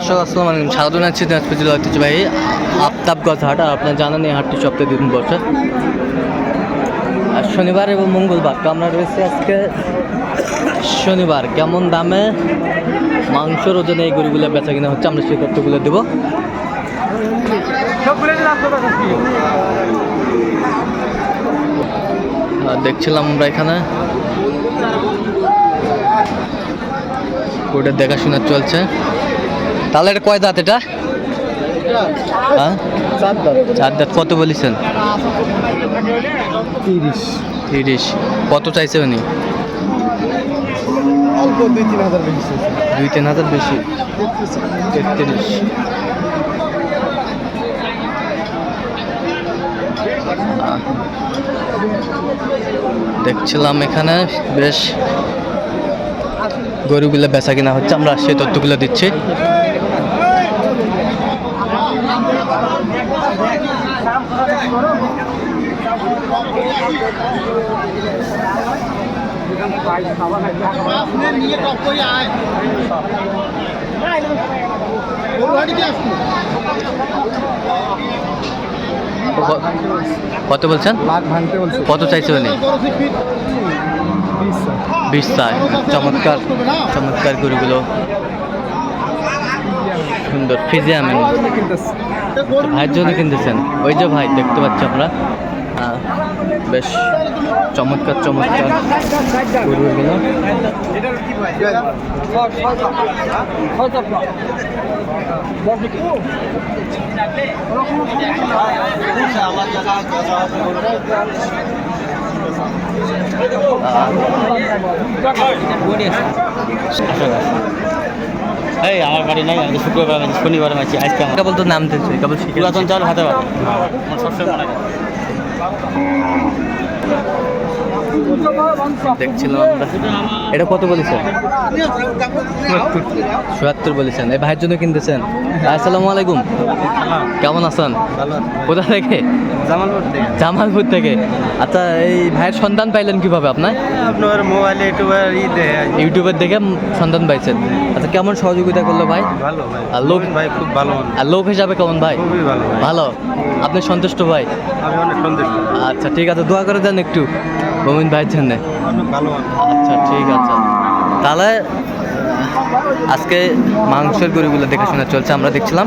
দর্শক, আসসালাম আলাইকুম। স্বাগত জানাচ্ছি দিনাজপুর জেলা ঐতিহ্যবাহী আফতাবগঞ্জ হাট। আর আপনার জানেন এই হাটটি সপ্তাহে দিন বসে আর শনিবার এবং মঙ্গলবার তো আমরা রয়েছে আজকে শনিবার। কেমন দামে মাংসর ওজনে এই গরুগুলো বেচা কিনা হচ্ছে আমরা সেই তথ্যগুলো দেবো। দেখছিলাম আমরা এখানে। ওটা দেখাশোনা চলছে। তাহলে এটা কয় দাঁত এটা? হ্যাঁ? চার দাঁত। কত বলেছেন? তিরিশ। তিরিশ। কত চাইছে উনি? দুই তিন হাজার বেশি দুই তিন হাজার বেশি। তেত্রিশ। দেখছিলাম এখানে বেশ গরুগুলো বেচা কিনা হচ্ছে আমরা সেই তথ্যগুলো দিচ্ছি। কত বলছেন? কত চাইছে উনি? বিশ চমৎকার চমৎকার গরুগুলো। সুন্দর ফিজিয়ামের ভাইয়ের জন্য কিনতেছেন। ওই যে ভাই, দেখতে পাচ্ছি আমরা। বেশ চমৎকার চমৎকার গরুগুলো। এই আমার বাড়ি নাই আমি শুক্রবার শনিবার আছি আজকে আমার কেবল তো নাম দিচ্ছে কেবল পুরাতন চাল হাতে পারে। আমার সবসময় মনে দেখছিলাম আমরা। এটা কত বলেছেন? চুয়াত্তর বলেছেন। এই ভাইয়ের জন্য কিনতেছেন। আসসালামু আলাইকুম। কেমন আছেন? কোথা থেকে? জামালপুর থেকে। জামালপুর থেকে। আচ্ছা এই ভাইয়ের সন্তান পাইলেন কীভাবে আপনার? আপনার মোবাইলে ইউটিউবার ইউটিউবের দেখে সন্তান পাইছেন। আচ্ছা কেমন সহযোগিতা করল ভাই? ভালো ভাই। আর লোক ভাই খুব ভালো আর লোক হিসাবে কেমন ভাই? খুবই ভালো ভালো। আপনি সন্তুষ্ট ভাই? আমি অনেক সন্তুষ্ট। আচ্ছা ঠিক আছে দোয়া করে দেন একটু মোমিন ভাইয়ের জন্য। ভালো আচ্ছা ঠিক আছে। তাহলে আজকে মাংসের গরুগুলো দেখাশোনা চলছে আমরা দেখছিলাম।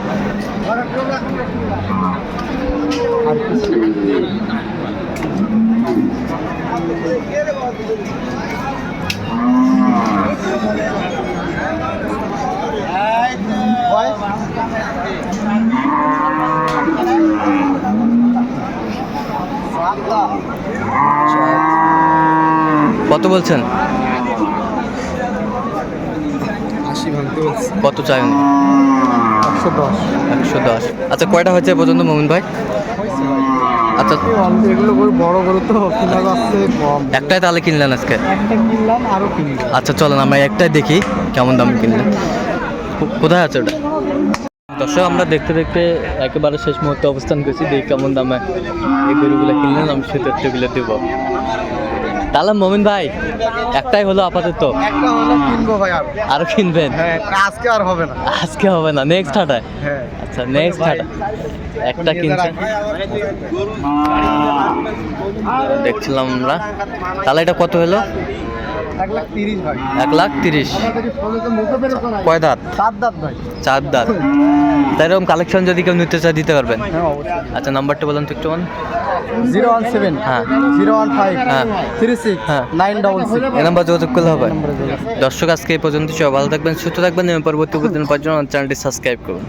কত বলছেন? কত চাই একশো দশ। একশো দশ। আচ্ছা কয়টা হয়েছে পর্যন্ত মোমিন ভাই? আচ্ছা। এগুলো বড় গরু তো কিনা যাচ্ছে কম। একটাই তাহলে কিনলেন আজকে? একটা কিনলাম আরও কিনলাম। আচ্ছা চলেন আমরা একটাই দেখি কেমন দাম কিনলেন। কোথায় আছে ওটা? দর্শক আমরা দেখতে দেখতে একেবারে শেষ মুহূর্তে অবস্থান করছি। দেখি কেমন দামে এই গরুগুলো কিনলেন আমি সে তথ্যগুলো দেব। তাহলে মমিন ভাই একটাই হলো আপাতত। একটা হলো কিনবো ভাই আর কিনবেন? হ্যাঁ আজকে আর হবে না। আজকে হবে না নেক্সট হাটায়? হ্যাঁ। আচ্ছা নেক্সট হাটা। একটা কিনছে দেখছিলাম আমরা। তাহলে এটা কত হলো? এক লাখ তিরিশ কয় দাঁত? সাত দাঁত ভাই। চার দাঁত। তাই এরকম কালেকশন যদি কেউ নিতে চায় দিতে পারবেন। হ্যাঁ আচ্ছা নাম্বারটা বলুন তো একটু। বলুন জিরো ওয়ান সেভেন হ্যাঁ। জিরো ওয়ান ফাইভ হ্যাঁ। থ্রি সিক্স হ্যাঁ। Nine double six. এই নাম্বার যোগাযোগ করলে হবে। দর্শক আজকে এই পর্যন্ত সবাই ভালো থাকবেন সুস্থ থাকবেন। এবং পরবর্তী পাওয়ার চ্যানেলটি সাবস্ক্রাইব করুন।